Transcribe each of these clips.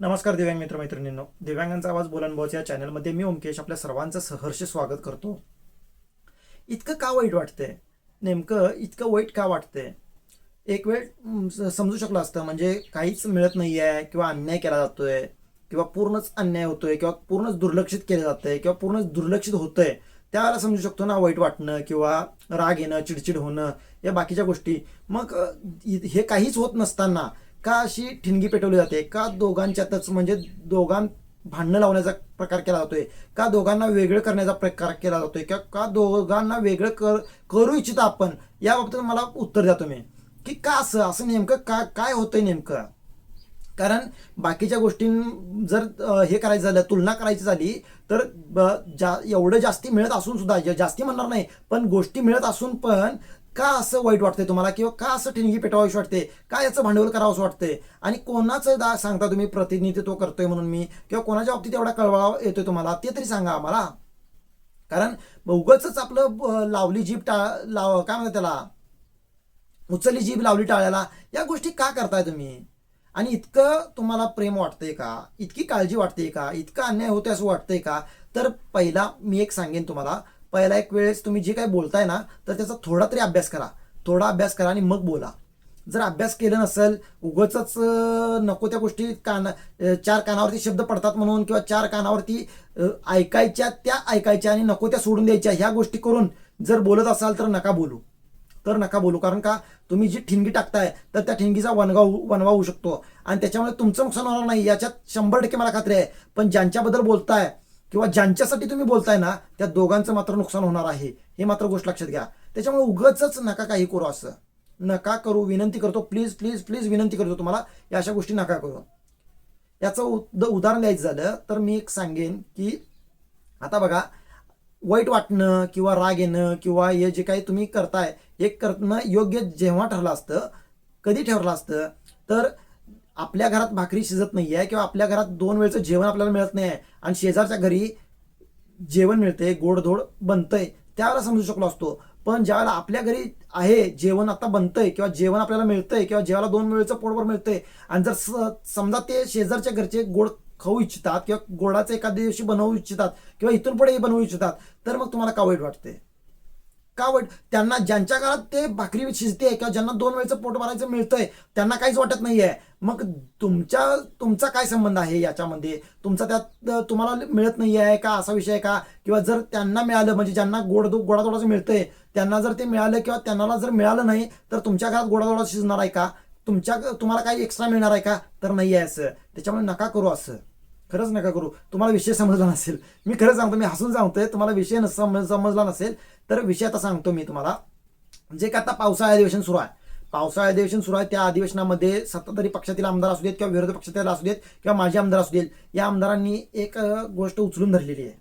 नमस्कार दिव्यांग मित्र मैत्रिणींनो दिव्यांगांचा आवाज बोलान या चॅनलमध्ये मी ओमकेश आपल्या सर्वांचं सहर्ष स्वागत करतो. इतकं का वाईट वाटतंय? नेमकं इतकं वाईट का वाटते एक वेळ समजू शकलं असतं. म्हणजे काहीच मिळत नाही आहे किंवा अन्याय केला जातोय किंवा पूर्णच अन्याय होतोय किंवा पूर्णच दुर्लक्षित केलं जातंय किंवा पूर्णच दुर्लक्षित होतंय त्याला समजू शकतो ना वाईट वाटणं किंवा राग येणं चिडचिड होणं या बाकीच्या गोष्टी. मग हे काहीच होत नसताना का अशी ठिणगी पेटवली जाते? का दोघांच्यातच म्हणजे दोघां भांडणं लावण्याचा प्रकार केला जातोय? का दोघांना वेगळं करण्याचा प्रकार केला जातोय? किंवा का दोघांना वेगळं कर करू इच्छिता आपण? या बाबतीत मला उत्तर द्या तुम्ही. की का असं? असं नेमकं का काय होतंय नेमकं? कारण बाकीच्या गोष्टी जर हे करायचं झालं तुलना करायची झाली तर जा एवढं जास्ती मिळत असून सुद्धा जास्ती म्हणणार नाही पण गोष्टी मिळत असून पण का असं वाईट वाटतंय तुम्हाला? किंवा का असं ठिणगी पेटवावीशी वाटते? का याचं भांडवल करावंसं वाटतंय? आणि कोणाचं दा सांगता तुम्ही? प्रतिनिधित्व करतोय म्हणून मी. किंवा कोणाच्या बाबतीत एवढा कळवा येतोय तुम्हाला? ते तरी सांगा आम्हाला. कारण उगच आपलं लावली जीभ टा लाव काय म्हणतात त्याला? उचलली जीभ लावली टाळ्याला. या गोष्टी का करताय तुम्ही? आणि इतकं तुम्हाला प्रेम वाटतंय का? इतकी काळजी वाटते का? इतका अन्याय होते असं वाटतंय का? तर पहिला मी एक सांगेन तुम्हाला. पहिला एक वेळेस तुम्ही जे काही बोलताय ना तर त्याचा थोडा तरी अभ्यास करा. थोडा अभ्यास करा आणि मग बोला. जर अभ्यास केला नसेल उगच नको त्या गोष्टी कान चार कानावरती शब्द पडतात म्हणून किंवा चार कानावरती ऐकायच्या त्या ऐकायच्या आणि नको त्या सोडून द्यायच्या ह्या गोष्टी करून जर बोलत असाल तर नका बोलू. तर नका बोलू. कारण का तुम्ही जी ठिणगी टाकताय तर त्या ठिणगीचा वनगा वनवा होऊ शकतो. आणि त्याच्यामुळे तुमचं नुकसान होणार नाही. याच्यात शंभर टक्के मला खात्री आहे. पण ज्यांच्याबद्दल बोलताय किंवा ज्यांच्यासाठी तुम्ही बोलताय ना त्या दोघांचं मात्र नुकसान होणार आहे. हे मात्र गोष्ट लक्षात घ्या. त्याच्यामुळे उगच नका काही करू असं. नका करू विनंती करतो. प्लीज प्लीज प्लीज विनंती करतो तुम्हाला. या अशा गोष्टी नका करू. याचं उद उदाहरण द्यायचं झालं तर मी एक सांगेन की आता बघा वाईट वाटणं किंवा राग येणं किंवा हे जे काही तुम्ही करताय हे करणं योग्य जेव्हा ठरलं असतं कधी ठरलं असतं तर आपल्या घरात भाकरी शिजत नाही आहे किंवा आपल्या घरात दोन वेळचं जेवण आपल्याला मिळत नाही आहे आणि शेजारच्या घरी जेवण मिळते गोडधोड बनतंय त्यावेळेला समजू शकलो असतो. पण ज्यावेळेला आपल्या घरी आहे जेवण आता बनतंय किंवा जेवण आपल्याला मिळतंय किंवा जेवायला दोन वेळेचं पोटभर मिळतंय आणि जर स- समजा ते शेजारच्या घरचे गोड खाऊ इच्छितात किंवा गोडाचं एखाद्या दिवशी बनवू इच्छितात किंवा इथून पुढे बनवू इच्छितात तर मग तुम्हाला का वाईट वाटते. का वाईट त्यांना ज्यांच्या घरात ते भाकरी शिजते किंवा ज्यांना दोन वेळचं पोट भरायचं मिळतंय त्यांना काहीच वाटत नाहीये. मग तुमच्या तुमचा काय संबंध आहे याच्यामध्ये? तुमचा त्यात तुम्हाला मिळत नाही आहे का असा विषय आहे का? किंवा जर त्यांना मिळालं म्हणजे ज्यांना गोड गोडादोडाचं मिळतंय त्यांना जर ते मिळालं किंवा त्यांना जर मिळालं नाही तर तुमच्या घरात गोडादोडा शिजणार आहे का? तुमच्या तुम्हाला काही एक्स्ट्रा मिळणार आहे का? तर नाही आहे असं. त्याच्यामुळे नका करू असं. खरंच नका करू. तुम्हाला विषय समजला नसेल. मी खरंच सांगतो मी हसून सांगतोय तुम्हाला विषय नस- समजला नसेल तर विषय आता सांगतो मी तुम्हाला. जे का आता पावसाळा अधिवेशन सुरू आहे. पावसाळा अधिवेशन सुरू आहे त्या अधिवेशनामध्ये सत्ताधारी पक्षातील आमदार असू देत किंवा विरोधी पक्षातील असू देत किंवा माजी आमदार असू देत या आमदारांनी एक गोष्ट उचलून धरलेली आहे.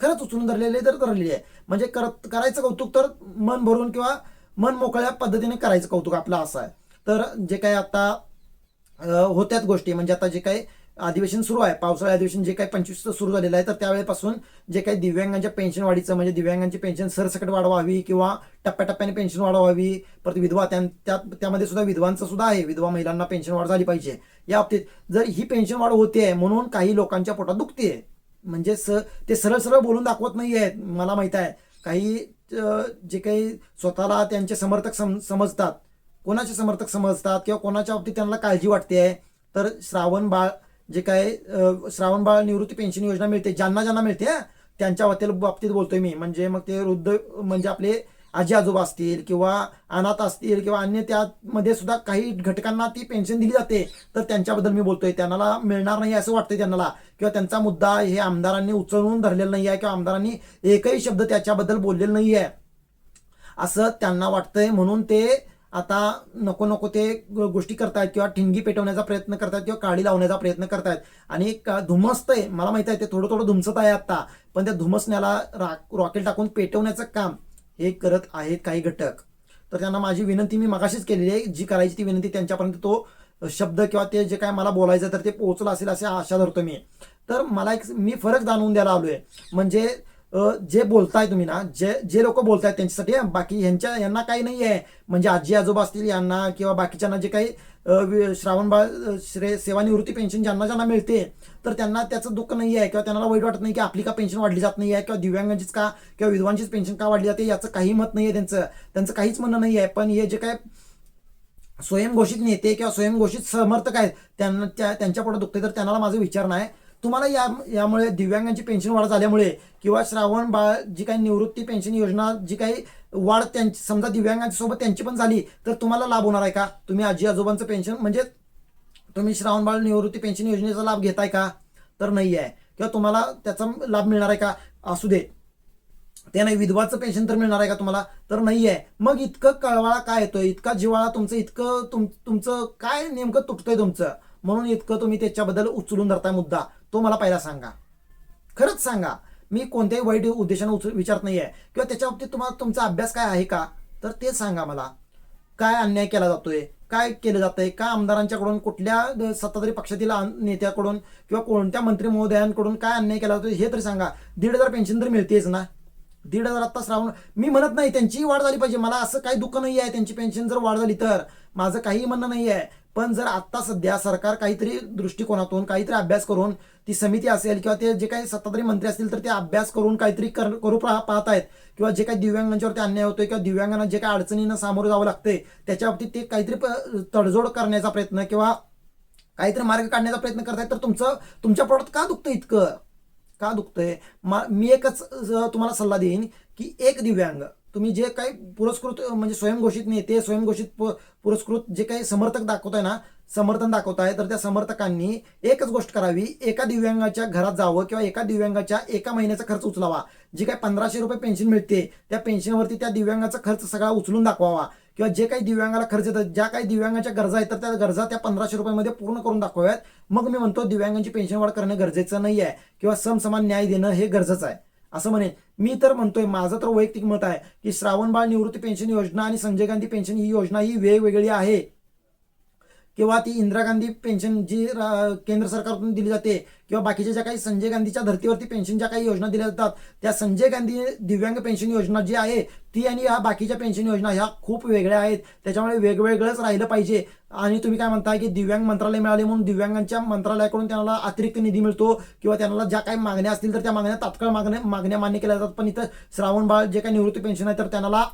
खरंच उचलून धरलेली आहे तर धरलेली आहे. म्हणजे करत करायचं कौतुक तर मन भरून किंवा मन मोकळ्या पद्धतीने करायचं कौतुक आपलं असं आहे. तर जे काही आता होत्यात गोष्टी म्हणजे आता जे काही अधिवेशन सुरू आहे. पावसाळी अधिवेशन जे काही पंचवीस सुरू झालेलं आहे तर त्यावेळेपासून जे काही दिव्यांगांच्या पेन्शन वाढीचं म्हणजे दिव्यांगांची पेन्शन सरसकट वाढवावी किंवा टप्प्याटप्प्याने पेन्शन वाढवावी परत विधवा त्या त्यात त्यामध्ये सुद्धा विधवांचं सुद्धा आहे. विधवा महिलांना पेन्शन वाढ झाली पाहिजे. या बाबतीत जर ही पेन्शन वाढ होते म्हणून काही लोकांच्या पोटात दुखते म्हणजे स ते सरळ सरळ बोलून दाखवत नाही आहेत मला माहीत आहे. काही जे काही स्वतःला त्यांचे समर्थक सम समजतात. कोणाचे समर्थक समजतात किंवा कोणाच्या बाबतीत त्यांना काळजी वाटते आहे तर श्रावण बाळ जे काय श्रावणबाळ श्रावण बाळ निवृत्ती पेन्शन योजना मिळते ज्यांना ज्यांना मिळते त्यांच्या बाबतीत बाबतीत बोलतोय मी. म्हणजे मग ते वृद्ध म्हणजे आपले आजी आजोबा असतील किंवा अनाथ असतील किंवा अन्य त्यामध्ये सुद्धा काही घटकांना ती पेन्शन दिली जाते तर त्यांच्याबद्दल मी बोलतोय. त्यांना मिळणार नाही असं वाटतंय त्यांना. किंवा त्यांचा मुद्दा हे आमदारांनी उचलून धरलेला नाही आहे किंवा आमदारांनी एकही शब्द त्याच्याबद्दल बोललेला नाही आहे असं त्यांना वाटतंय. म्हणून ते आता नको नको ते गोष्टी करतायत किंवा ठिणगी पेटवण्याचा प्रयत्न करतायत किंवा काळी लावण्याचा प्रयत्न करतायत. आणि का- धुमसतंय मला माहिती आहे ते थोडं थोडं धुमसत आहे आता पण त्या धुमसण्याला रा- रॉकेल टाकून पेटवण्याचं काम हे करत आहेत काही घटक. तर त्यांना माझी विनंती मी मगाशीच केलेली आहे जी करायची ती विनंती त्यांच्यापर्यंत तो शब्द किंवा ते जे काय मला बोलायचं तर ते पोहोचलं असेल असे आशा धरतो मी. तर मला एक मी फरक जाणवून द्यायला आलो आहे म्हणजे जे बोलताय तुम्ही ना जे जे लोक बोलतायत त्यांच्यासाठी बाकी ह्यांच्या यांना काही नाही आहे म्हणजे आजी आजोबा असतील यांना किंवा बाकीच्यांना जे काही वि- श्रावणबाळ श्रे सेवानिवृत्ती पेन्शन ज्यांना ज्यांना मिळते तर त्यांना त्याचं दुःख नाही आहे किंवा त्यांना वाईट वाटत नाही की आपली का पेन्शन वाढली जात नाही आहे किंवा दिव्यांगांचीच का किंवा विधवांचीच पेन्शन का वाढली जाते याचं काही मत नाही आहे त्यांचं. त्यांचं काहीच म्हणणं नाही आहे पण हे जे काय स्वयंघोषित नेते किंवा स्वयंघोषित समर्थक आहेत त्यांना त्या त्यांच्या पुढे दुखते तर त्यांना माझा विचार नाही तुम्हाला या यामुळे दिव्यांगांची पेन्शन वाढ झाल्यामुळे किंवा श्रावण बाळ जी काही निवृत्ती पेन्शन योजना जी काही वाढ त्यांची समजा दिव्यांगांच्या सोबत त्यांची पण झाली तर तुम्हाला लाभ होणार आहे का? तुम्ही आजी आजोबांचं पेन्शन म्हणजे तुम्ही श्रावण बाळ निवृत्ती पेन्शन योजनेचा लाभ घेताय का? तर नाही आहे. किंवा तुम्हाला त्याचा लाभ मिळणार आहे का? असू दे. ते नाही विधवाचं पेन्शन तर मिळणार आहे का तुम्हाला? तर नाही आहे. मग इतकं कळवाळा काय येतोय? इतका जिवाळा तुमचं इतकं तुम तुमचं काय नेमकं तुटतंय तुमचं? म्हणून इतकं तुम्ही त्याच्याबद्दल उचलून धरताय मुद्दा. तो मला पहिला सांगा. खरंच सांगा. मी कोणत्याही वाईट उद्देशाने उचल विचारत नाही आहे किंवा त्याच्या बाबतीत तुम्हाला तुमचा अभ्यास काय आहे का? तर ते सांगा मला. काय अन्याय केला जातोय? काय केलं जातंय? का आमदारांच्याकडून कुठल्या सत्ताधारी पक्षातील नेत्याकडून किंवा कोणत्या मंत्री महोदयांकडून काय अन्याय केला जातोय हे तरी सांगा. दीड हजार पेन्शन तर मिळतेच ना. दीड हजार आत्ता श्रावण मी म्हणत नाही त्यांचीही वाढ झाली पाहिजे. मला असं काही दुःख नाही आहे त्यांची पेन्शन जर वाढ झाली तर. माझं काही म्हणणं नाही आहे पण जर आत्ता सध्या सरकार काहीतरी दृष्टिकोनातून काहीतरी अभ्यास करून ती समिती असेल किंवा ते जे काही सत्ताधारी मंत्री असतील तर ते अभ्यास करून काहीतरी कर करू पाहत आहेत. किंवा जे काही दिव्यांगांच्यावरती अन्याय होतोय किंवा दिव्यांगांना जे काही अडचणींना सामोरं जावं लागतंय त्याच्या बाबतीत ते काहीतरी तडजोड करण्याचा प्रयत्न किंवा काहीतरी मार्ग काढण्याचा प्रयत्न करतायत. तर तुमचं तुमच्या पोटात का दुखतं इतकं? का दुखतंय? मा मी एकच तुम्हाला सल्ला देईन की एक दिव्यांग तुम्ही जे काही पुरस्कृत म्हणजे स्वयंघोषित नेते स्वयंघोषित पु- पुरस्कृत जे काही समर्थक दाखवताय ना समर्थन दाखवताय तर त्या समर्थकांनी एकच गोष्ट करावी एका दिव्यांगाच्या घरात जावं किंवा एका दिव्यांगाच्या एका महिन्याचा खर्च उचलावा. जी काही पंधराशे रुपये पेन्शन मिळते त्या पेन्शनवरती त्या दिव्यांगाचा खर्च सगळा उचलून दाखवावा. किंवा जे काही दिव्यांगाला खर्च येतात ज्या काही दिव्यांगाच्या गरजा आहेत तर त्या गरजा त्या पंधराशे रुपयामध्ये पूर्ण करून दाखवाव्यात. मग मी म्हणतो दिव्यांगांची पेन्शन वाढ करणं गरजेचं नाही आहे किंवा समसमान न्याय देणं हे गरजेचं आहे. असं म्हणेन मी तर म्हणतोय माझं तर वैयक्तिक मत आहे की श्रावण बाळ निवृत्ती पेन्शन योजना आणि संजय गांधी पेन्शन ही योजना ही वेगवेगळी आहे. किंवा ती इंदिरा गांधी पेन्शन जी रा- केंद्र सरकारकडून दिली जाते किंवा बाकीच्या ज्या काही संजय गांधीच्या धर्तीवरती पेन्शन ज्या काही योजना दिल्या जातात त्या संजय गांधी दिव्यांग पेन्शन योजना जी आहे ती आणि ह्या बाकीच्या पेन्शन योजना ह्या खूप वेगळ्या आहेत. त्याच्यामुळे वेगवेगळंच राहिलं पाहिजे. आणि तुम्ही काय म्हणताय की दिव्यांग मंत्रालय मिळाले म्हणून दिव्यांगांच्या मंत्रालयाकडून त्यांना अतिरिक्त निधी मिळतो किंवा त्यांना ज्या काही मागण्या असतील तर त्या मागण्या तात्काळ मागण्या मागण्या मान्य केल्या जातात. पण इथं श्रावण बाळ जे काही निवृत्ती पेन्शन आहे तर त्यांना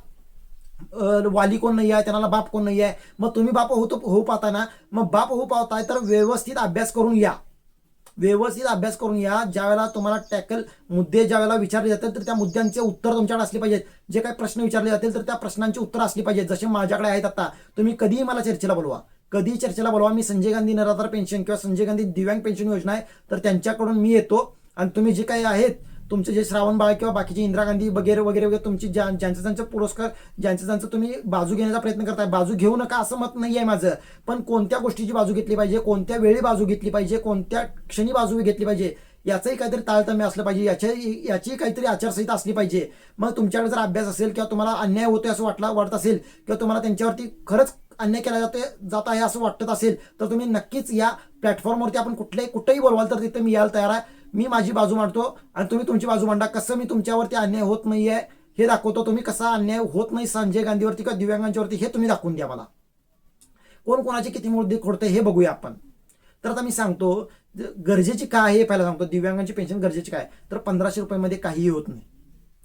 वाली कोण नाही आहे त्यांना बाप कोण नाही आहे मग तुम्ही बाप होतो होऊ पाहता ना मग बाप होऊ पावताय तर व्यवस्थित अभ्यास करून या. व्यवस्थित अभ्यास करून या. ज्यावेळेला तुम्हाला टॅकल मुद्दे ज्यावेळेला विचारले जातील तर त्या मुद्द्यांचे उत्तर तुमच्याकडे असले पाहिजेत. जे काही प्रश्न विचारले जातील तर त्या प्रश्नांची उत्तर असली पाहिजेत. जसे माझ्याकडे आहेत आता तुम्ही कधीही मला चर्चेला बोलवा. कधी चर्चेला बोलवा. मी संजय गांधी निराधार पेन्शन किंवा संजय गांधी दिव्यांग पेन्शन योजना आहे तर त्यांच्याकडून मी येतो. आणि तुम्ही जे काही आहेत तुमचे जे श्रावण बाळ किंवा बाकीचे इंदिरा गांधी वगैरे वगैरे वगैरे तुमची ज्या ज्यांचं ज्यांचं पुरस्कार ज्यांचं ज्यांचं तुम्ही बाजू घेण्याचा प्रयत्न करताय बाजू घेऊ नका असं मत नाही आहे माझं. पण कोणत्या गोष्टीची बाजू घेतली पाहिजे कोणत्या वेळी बाजू घेतली पाहिजे कोणत्या क्षणी बाजू घेतली पाहिजे याचंही काहीतरी ताळतम्य असलं पाहिजे याच्या याची काहीतरी आचारसंहिता असली पाहिजे. मग तुमच्याकडे जर अभ्यास असेल किंवा तुम्हाला अन्याय होतोय असं वाटला वाटत असेल किंवा तुम्हाला त्यांच्यावरती खरंच अन्याय केला जातोय जात आहे असं वाटत असेल तर तुम्ही नक्कीच या प्लॅटफॉर्मवरती आपण कुठल्याही कुठेही बोलवाल तर तिथे मी यायला तयार आहे. मी माझी बाजू मांडतो आणि तुम्ही तुमची बाजू मांडा. कसं मी तुमच्यावरती अन्याय होत नाही आहे हे दाखवतो. तुम्ही कसा अन्याय होत नाही संजय गांधीवरती किंवा दिव्यांगांच्यावरती हे तुम्ही दाखवून द्या मला. कोण कोणाचे किती मुद्दे खोडते हे बघूया आपण. तर आता मी सांगतो गरजेची काय आहे हे पहिला सांगतो. दिव्यांगांची पेन्शन गरजेची काय तर पंधराशे रुपयामध्ये काहीही होत नाही.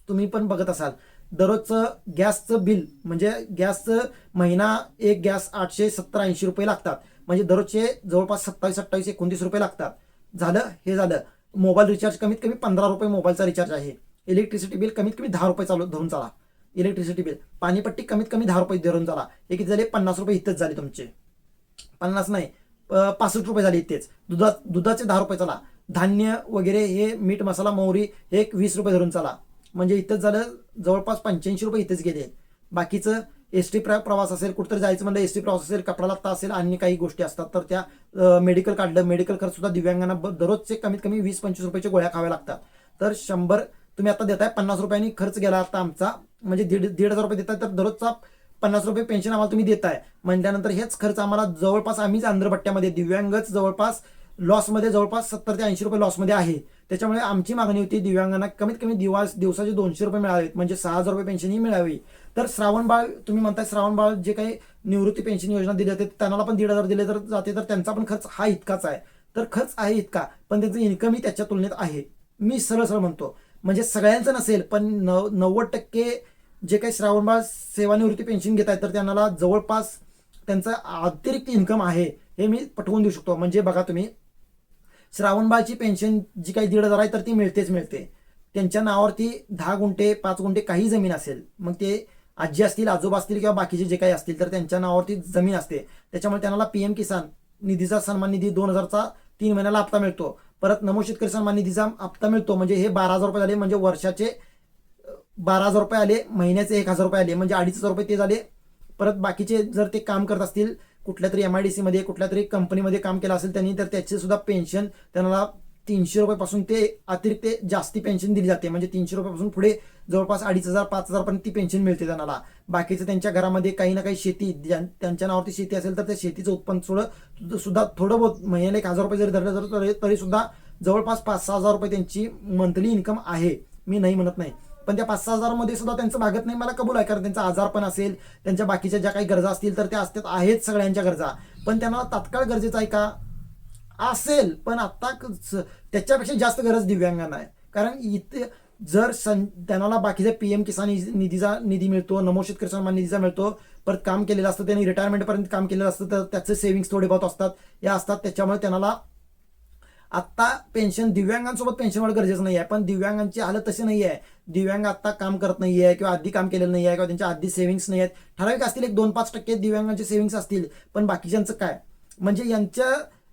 तुम्ही पण बघत असाल दररोजचं गॅसचं बिल म्हणजे गॅसचं महिना एक गॅस आठशे सत्तर ऐंशी रुपये लागतात. म्हणजे दररोजचे जवळपास सत्तावीस अठ्ठावीस एकोणतीस रुपये लागतात. झालं? हे झालं. मोबाईल रिचार्ज कमीत कमी पंधरा रुपये मोबाईलचा रिचार्ज आहे. इलेक्ट्रिसिटी बिल कमीत कमी दहा रुपये चालू धरून चाला. Electricity bill. पाणीपट्टी कमीत कमी दहा रुपये धरून चाला. हे किती झाले पन्नास रुपये इथेच झाले तुमचे. पन्नास नाही प- पासष्ट रुपये झाले इथेच. दुधा दुधाचे दहा रुपये चला. धान्य वगैरे हे मीठ मसाला मोहरी हे एक वीस रुपये धरून चला. म्हणजे इथंच झालं जवळपास पंच्याऐंशी रुपये इथेच गेले. बाकीचं एस टी प्रवास असेल कुठंतरी जायचं म्हणलं एस टी प्रवास असेल कपडा लागता असेल अन्य काही गोष्टी असतात तर त्या मेडिकल काढलं मेडिकल खर्च सुद्धा दिव्यांगांना दररोजचे कमीत कमी वीस पंचवीस रुपयाच्या गोळ्या खाव्या लागतात. तर शंभर तुम्ही आता देताय पन्नास रुपयांनी खर्च गेला आता आमचा म्हणजे दीड दीड हजार रुपये देताय तर दररोजचा पन्नास रुपये पेन्शन आम्हाला तुम्ही देताय. म्हटल्यानंतर हेच खर्च आम्हाला जवळपास आम्हीच आंध्रपट्ट्यामध्ये दिव्यांगच जवळपास लॉसमध्ये जवळपास सत्तर ते ऐंशी रुपये लॉसमध्ये आहे. त्याच्यामुळे आमची मागणी होती दिव्यांगांना कमीत कमी दिवस दिवसाचे दोनशे रुपये मिळावेत म्हणजे सहा हजार रुपये पेन्शन ही मिळावी. तर श्रावण बाळ तुम्ही म्हणताय श्रावण बाळ जे काही निवृत्ती पेन्शन योजना दिली जाते त्यांना पण दीड हजार दिले तर जाते तर त्यांचा पण खर्च हा इतकाच आहे. तर खर्च आहे इतका पण त्यांचं इन्कमही त्याच्या तुलनेत आहे. मी सरळ सरळ म्हणतो म्हणजे सगळ्यांचं नसेल पण नव नव्वद टक्के जे काही श्रावणबाळ सेवानिवृत्ती पेन्शन घेत आहेत तर त्यांना जवळपास त्यांचं अतिरिक्त इन्कम आहे हे मी पटवून देऊ शकतो. म्हणजे बघा तुम्ही श्रावणबाळची पेन्शन जी काही दीड हजार आहे तर ती मिळतेच मिळते. त्यांच्या नावावरती दहा गुंठे पाच गुंठे काही जमीन असेल मग ते आजी असतील आजोबा असतील किंवा बाकीचे जे काही असतील तर त्यांच्या नावावरती जमीन असते. त्याच्यामुळे त्यांना पी एम किसान निधीचा सन्मान निधी दोन हजारचा तीन महिन्याला हप्ता मिळतो. परत नमो शेतकरी सन्मान निधीचा हप्ता मिळतो. म्हणजे हे बारा हजार रुपये झाले म्हणजे वर्षाचे बारा हजार रुपये आले महिन्याचे एक हजार रुपये आले म्हणजे अडीच हजार रुपये ते झाले. परत बाकीचे जर ते काम करत असतील कुठल्या तरी एम आय डी सीमध्ये कुठल्या तरी कंपनीमध्ये काम केलं असेल त्यांनी तर त्याचे सुद्धा पेन्शन त्यांना तीनशे रुपयापासून ते अतिरिक्त जास्ती पेन्शन दिली जाते. म्हणजे तीनशे रुपयापासून पुढे जवळपास अडीच हजार पाच हजारपर्यंत ती पेन्शन मिळते त्यांना. बाकीचं त्यांच्या घरामध्ये काही ना काही शेती ज्यां- त्यांच्या नावावरती शेती असेल तर त्या शेतीचं उत्पन्न थोडं सुद्धा थोडं बहुत महिन्याला एक हजार रुपये जरी धरलं तर तरी- सुद्धा जवळपास पाच सहा हजार रुपये त्यांची मंथली इन्कम आहे. मी नाही म्हणत नाही. पण त्या पाच सहा हजारमध्ये सुद्धा त्यांचं भागत नाही मला कबूल आहे. कारण त्यांचा आजार पण असेल त्यांच्या बाकीच्या ज्या काही गरजा असतील तर त्या असतात आहेत सगळ्यांच्या गरजा. पण त्यांना तात्काळ गरजेचं आहे का? असेल पण आता क- स- त्याच्यापेक्षा जास्त गरज दिव्यांगांना आहे. कारण इथे जर सं त्यांना बाकीचा पी एम किसान निधीचा निधी मिळतो नमो शेतकरी सन्मान निधीचा मिळतो परत काम केलेलं असतं त्यांनी रिटायरमेंटपर्यंत काम केलेलं असतं तर त्याचे सेव्हिंग्स थोडे बहुत असतात. या असतात त्याच्यामुळे त्यांना आत्ता पेन्शन दिव्यांगांसोबत पेन्शन वाढ गरजेचं नाही आहे पण दिव्यांगांची हालत तशी नाही आहे दिव्यांग आत्ता काम करत नाही आहे किंवा आधी काम केलेलं नाही आहे किंवा त्यांच्या आधी सेव्हिंग्स नाही आहेत ठराविक असतील एक दोन पाच टक्के दिव्यांगांचे सेव्हिंग्स असतील पण बाकीच्यांचं काय? म्हणजे यांच्या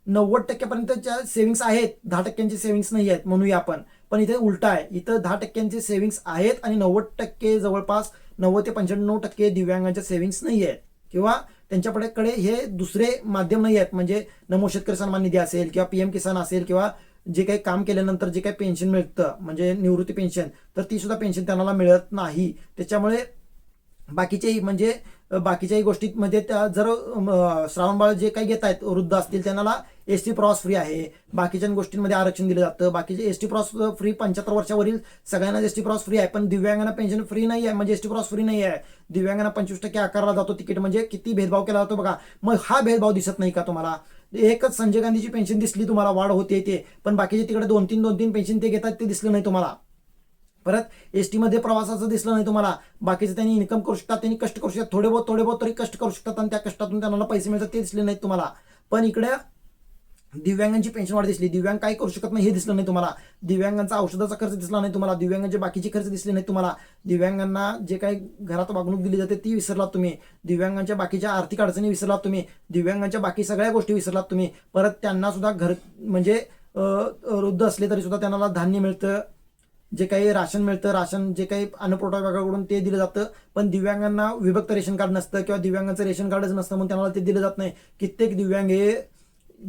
नव्वद टक्क्यापर्यंतच्या सेव्हिंग्स आहेत दहा टक्क्यांचे सेव्हिंग्स नाही आहेत म्हणूया आपण. पण इथे उलटा आहे. इथं दहा टक्क्यांचे सेव्हिंग्स आहेत आणि नव्वद टक्के जवळपास नव्वद ते पंच्याण्णव टक्के दिव्यांगांच्या सेव्हिंग्स नाही आहेत. किंवा त्यांच्याकडे हे दुसरे माध्यम नाही आहेत. म्हणजे नमो शेतकरी सन्मान निधी असेल किंवा पीएम किसान असेल किंवा जे काही काम केल्यानंतर जे काही पेन्शन मिळतं म्हणजे निवृत्ती पेन्शन तर ती सुद्धा पेन्शन त्यांना मिळत नाही. त्याच्यामुळे बाकीचेही म्हणजे बाकीच्याही गोष्टीमध्ये त्या जर श्रावणबाळ जे काही घेत आहेत वृद्ध असतील त्यांना एस टी प्रवास फ्री आहे. बाकीच्या गोष्टींमध्ये आरक्षण दिलं जातं. बाकीचे एस टी प्रवास फ्री पंच्याहत्तर वर्षावरील सगळ्यांना एस टी प्रवास फ्री आहे. पण दिव्यांगांना पेन्शन फ्री नाही आहे. म्हणजे एस टी प्रवास फ्री नाही आहे. दिव्यांगांना पंचवीस टक्के आकारला जातो तिकीट. म्हणजे किती भेदभाव केला जातो बघा. मग हा भेदभाव दिसत नाही का तुम्हाला? एकच संजय गांधीची पेन्शन दिसली तुम्हाला. वाढ होते ते. पण बाकीचे तिकडे दोन तीन दोन तीन पेन्शन ते घेतात ते दिसलं नाही तुम्हाला. परत एस टीमध्ये प्रवासाचं दिसलं नाही तुम्हाला. बाकीचं त्यांनी इन्कम करू शकतात त्यांनी कष्ट करू शकतात. थोडे बहुत थोडे बहुत तरी कष्ट करू शकतात आणि त्या कष्टातून त्यांना पैसे मिळतात ते दिसले नाहीत तुम्हाला. पण इकडे दिव्यांगांची पेन्शन वाढ दिसली. दिव्यांग काय करू शकत नाही हे दिसलं नाही तुम्हाला. दिव्यांगांचा औषधाचा खर्च दिसला नाही तुम्हाला. दिव्यांगांचे बाकीचे खर्च दिसले नाही तुम्हाला. दिव्यांगांना जे काही घरात वागणूक दिली जाते ती विसरलात तुम्ही. दिव्यांगांच्या बाकीच्या आर्थिक अडचणी विसरलात तुम्ही. दिव्यांगांच्या बाकी सगळ्या गोष्टी विसरलात तुम्ही. परत त्यांना सुद्धा घर म्हणजे वृद्ध असले तरी सुद्धा त्यांना धान्य मिळतं. जे काही राशन मिळतं राशन जे काही अन्नपुरवठा विभागाकडून ते दिलं जातं पण दिव्यांगांना विभक्त रेशन कार्ड नसतं किंवा दिव्यांगांचं रेशन कार्डच नसतं म्हणून त्यांना ते दिलं जात नाही. कित्येक दिव्यांग हे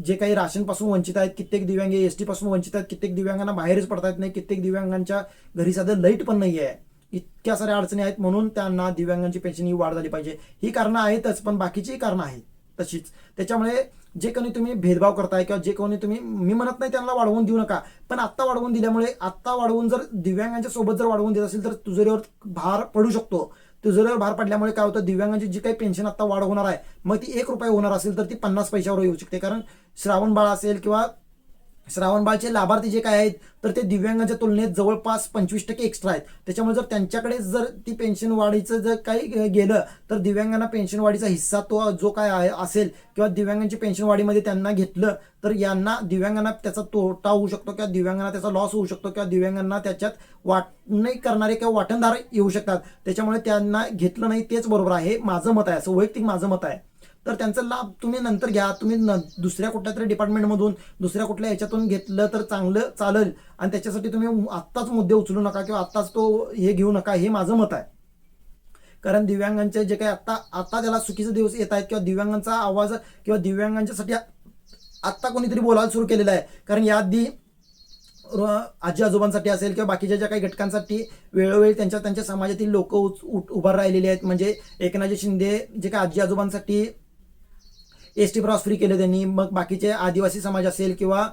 जे काही राशनपासून वंचित आहेत कित्येक दिव्यांग हे एसपासून वंचित आहेत कित्येक दिव्यांगांना बाहेरच पडता येत नाही कित्येक दिव्यांगांच्या घरी साधं लाइट पण नाही आहे इतक्या साऱ्या अडचणी आहेत म्हणून त्यांना दिव्यांगांची पेन्शन ही वाढ झाली पाहिजे. ही कारणं आहेतच पण बाकीचीही कारणं आहेत तशीच. त्याच्यामुळे जे कोणी तुम्ही भेदभाव करताय किंवा जे कोणी तुम्ही मी म्हणत नाही त्यांना वाढवून देऊ नका पण आत्ता वाढवून दिल्यामुळे आत्ता वाढवून जर दिव्यांगांच्या सोबत जर वाढवून देत असेल तर तुझ्यावर भार पडू शकतो. तुझ्यावर भार पडल्यामुळे काय होतं दिव्यांगांची जी काही पेन्शन आता वाढ होणार आहे मग ती एक रुपये होणार असेल तर ती पन्नास पैशावर येऊ शकते. कारण श्रावण बाळ असेल किंवा श्रावणबाळचे लाभार्थी जे काय आहेत तर ते दिव्यांगांच्या तुलनेत जवळपास पंचवीस टक्के एक्स्ट्रा आहेत. त्याच्यामुळे जर त्यांच्याकडे जर ती पेन्शन वाढीचं जर काही गेलं तर दिव्यांगांना पेन्शन वाढीचा हिस्सा तो जो काय आहे असेल किंवा दिव्यांगांची पेन्शन वाढीमध्ये त्यांना घेतलं तर यांना दिव्यांगांना त्याचा तोटा होऊ शकतो किंवा दिव्यांगांना त्याचा लॉस होऊ शकतो किंवा दिव्यांगांना त्याच्यात वाट नाही करणारे किंवा वाटणदार येऊ शकतात. त्याच्यामुळे त्यांना घेतलं नाही तेच बरोबर आहे माझं मत आहे. असं वैयक्तिक माझं मत आहे. तर त्यांचा लाभ तुम्ही नंतर घ्या. तुम्ही न दुसऱ्या कुठल्या तरी डिपार्टमेंटमधून दुसऱ्या कुठल्या ह्याच्यातून घेतलं तर चांगलं चालेल. आणि त्याच्यासाठी तुम्ही आत्ताच मुद्दे उचलू नका किंवा आत्ताच तो हे घेऊ नका. हे माझं मत आहे. कारण दिव्यांगांचे जे काही आत्ता आत्ता त्याला चुकीचे दिवस येत आहेत किंवा दिव्यांगांचा आवाज किंवा दिव्यांगांच्यासाठी आत्ता कोणीतरी बोलायला सुरू केलेलं आहे. कारण याआधी आजी आजोबांसाठी असेल किंवा बाकीच्या ज्या काही घटकांसाठी वेळोवेळी त्यांच्या त्यांच्या समाजातील लोक उभार राहिलेले आहेत. म्हणजे एकनाथजी शिंदे जे काही आजी आजोबांसाठी एस टी प्रॉस फ्री केले त्यांनी. मग बाकीचे आदिवासी समाज असेल किंवा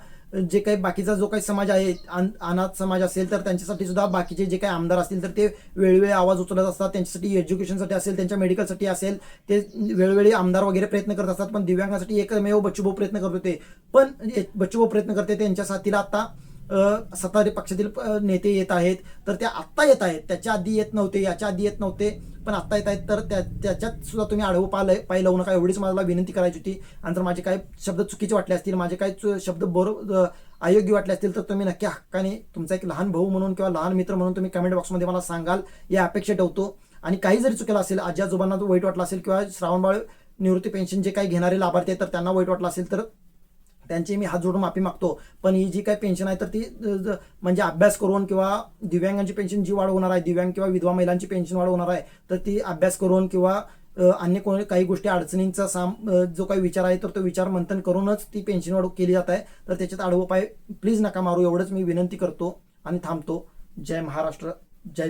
जे काही बाकीचा जो काही समाज आहे अन- अनाथ समाज असेल तर त्यांच्यासाठी सुद्धा बाकीचे जे काही आमदार असतील तर ते वेळोवेळी आवाज उचलत असतात. त्यांच्यासाठी एज्युकेशनसाठी असेल त्यांच्या मेडिकलसाठी असेल ते वेळोवेळी आमदार वगैरे प्रयत्न करत असतात. पण दिव्यांगासाठी एकमेव बच्चूभाऊ प्रयत्न करत होते. पण बच्चूभाऊ प्रयत्न करते त्यांच्या साथीला आता सत्ताधारी पक्षातील नेते येत आहेत तर त्या आत्ता येत आहेत. त्याच्या आधी येत नव्हते याच्या आधी येत नव्हते पण आत्ता येत आहेत तर त्या त्याच्यात सुद्धा तुम्ही आढावं पाहिलं पाय लावू नका एवढीच मला विनंती करायची होती. आणि जर माझे काही शब्द चुकीचे वाटले असतील माझे काही शब्द बरोबर अयोग्य वाटले असतील तर तुम्ही नक्की हक्काने तुमचा एक लहान भाऊ म्हणून किंवा लहान मित्र म्हणून तुम्ही कमेंट बॉक्समध्ये मला सांगाल. या अपेक्षा ठेवतो. आणि काही जरी चुकेला असेल आजी आजोबांना वाईट वाटला असेल किंवा श्रावणबाळ निवृत्ती पेन्शन जे काही घेणारे लाभार्थी आहेत तर त्यांना वाईट वाटलं असेल तर त्यांची मी हात जोडून माफी मागतो. पण ही जी काही पेन्शन आहे तर ती ज- म्हणजे अभ्यास करून किंवा दिव्यांगांची पेन्शन जी वाढ होणार आहे दिव्यांग किंवा विधवा महिलांची पेन्शन वाढ होणार आहे तर ती अभ्यास करून किंवा अन्य कोणी काही गोष्टी अडचणींचा साम जो काही विचार आहे तर तो विचार मंथन करूनच ती पेन्शन वाढ केली जात आहे. तर त्याच्यात आडवं पाय प्लीज नका मारू एवढंच मी विनंती करतो आणि थांबतो. जय महाराष्ट्र जय